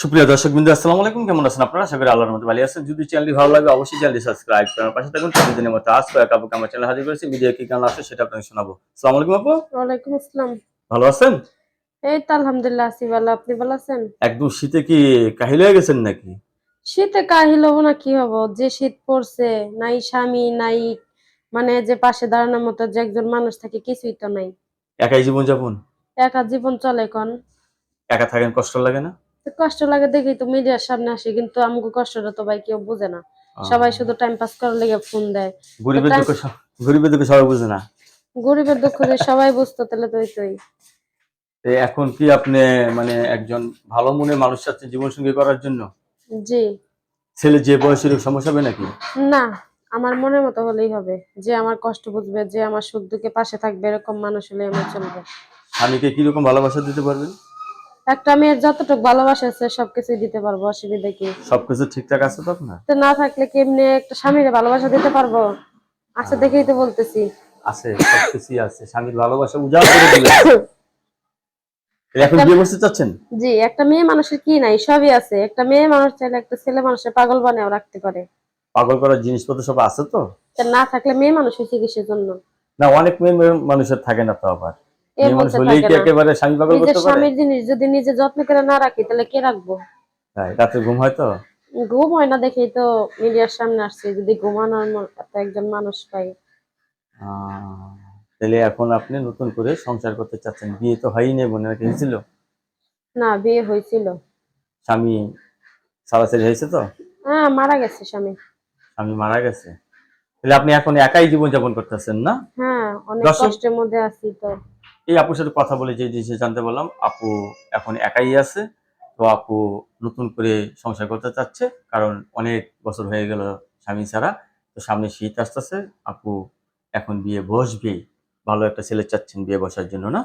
সুপ্রিয় দর্শক বিন্দু আসসালামু আলাইকুম। কেমন আছেন আপনারা? আশা করি আল্লাহর মতো ভালো আছেন। যদি চ্যানেলটি ভালো লাগে অবশ্যই চ্যানেলটি সাবস্ক্রাইব করার পাশে থাকুন। প্রতিদিনের মতো আজ কয়েক আপুকে আমার চ্যানেল হাজির করেছি ভিডিও কি কেমন আছে সেটা আপনাকে শোনাবো। আসসালামু আলাইকুম আপু। ওয়ালাইকুম আসসালাম। ভালো আছেন? এই তো আলহামদুলিল্লাহ আছি ভালো। আপনি ভালো আছেন? একদম শীতে কি কাহিল হয়ে গেছেন নাকি? শীতে কাহিল হব না কি হব? যে শীত পড়ছে নাই স্বামী নাই মানে যে পাশে দাঁড়ানোর মতো যে একজন মানুষ থাকে কিছুই তো নাই। একাই জীবন যাপন একা জীবন চলে কোন একা থাকেন কষ্ট লাগে না? কষ্ট লাগে দেখি তো মিডিয়ার সামনে আসি কিন্তু আমাকে কষ্টটা তো ভাই কেউ বুঝে না। সবাই শুধু টাইম পাস করার লেগে ফোন দেয়। গরিবের দুঃখ গরিবের দুঃখ সবাই বুঝে না। গরিবের দুঃখ যে সবাই বুঝতো তাহলে তো তুই এখন কি আপনি মানে একজন ভালো মনের মানুষ চাচ্ছেন জীবন সঙ্গী করার জন্য? জি। ছেলে যে বয়সের সমস্যা হবে নাকি? না আমার মনের মতো হলেই হবে। যে আমার কষ্ট বুঝবে যে আমার সুখ দুঃখে পাশে থাকবে এরকম মানুষ হলে আমার চলবে। স্বামীকে কীরকম ভালোবাসা দিতে পারবেন? একটা মেয়ের যতটুকু ভালোবাসা আছে সবকিছুই দিতে পারব অসুবিধা কি? সবকিছু ঠিকঠাক আছে তো আপনার? তো না থাকলে কি এমনি একটা স্বামীর ভালোবাসা দিতে পারব? আচ্ছা দেখেই তো বলতেছি। আছে সবকিছুই আছে। স্বামীর ভালোবাসা উজাড় করে দিলেন এখন বিয়ে করতে চাচ্ছেন? জি একটা মেয়ে মানুষের কি নাই? সবই আছে। একটা মেয়ে মানুষ চাইলে একটা ছেলে মানুষের পাগল বানাও রাখতে পারে। পাগল করার জিনিসপত্র সব আছে তো? না থাকলে মেয়ে মানুষের চিকিৎসার জন্য? না অনেক মেয়ে মানুষের থাকে না তো আবার। এ মেয়ে মানুষ বলতে হলেই থাকে কি না। একেবারে স্বামী পাগল করতে পারে? স্বামীর জিনিস যদি নিজে যত্ন করে না রাখি তাহলে কে রাখব? তাই রাতে ঘুম হয় তো? ঘুম হয় না দেখেই তো মিডিয়ার সামনে আসছে যদি ঘুমানোর মতো একজন মানুষ পাই। তাহলে এখন আপনি নতুন করে সংসার করতে চাচ্ছেন। বিয়ে তো হয়নি বোন নাকি হয়েছিল? না বিয়ে হয়েছিল। স্বামী সারাসারি হয়েছে তো? হ্যাঁ মারা গেছে স্বামী। স্বামী মারা গেছে? তাহলে আপনি এখন একাই জীবন যাপন করতেছেন না? হ্যাঁ অনেক কষ্টের মধ্যে আছি তো। এই আপুর সাথে কথা বলে যে জিনিস জানতে পারলাম, আপু এখন একাই আছে, তো আপু নতুন করে সংসার করতে চাচ্ছে, কারণ অনেক বছর হয়ে গেল স্বামী ছাড়া, তো সামনে শীত আসতেছে, আপু এখন বিয়ে বসবে ভালো একটা ছেলে চাচ্ছেন বিয়ে বসার জন্য, না?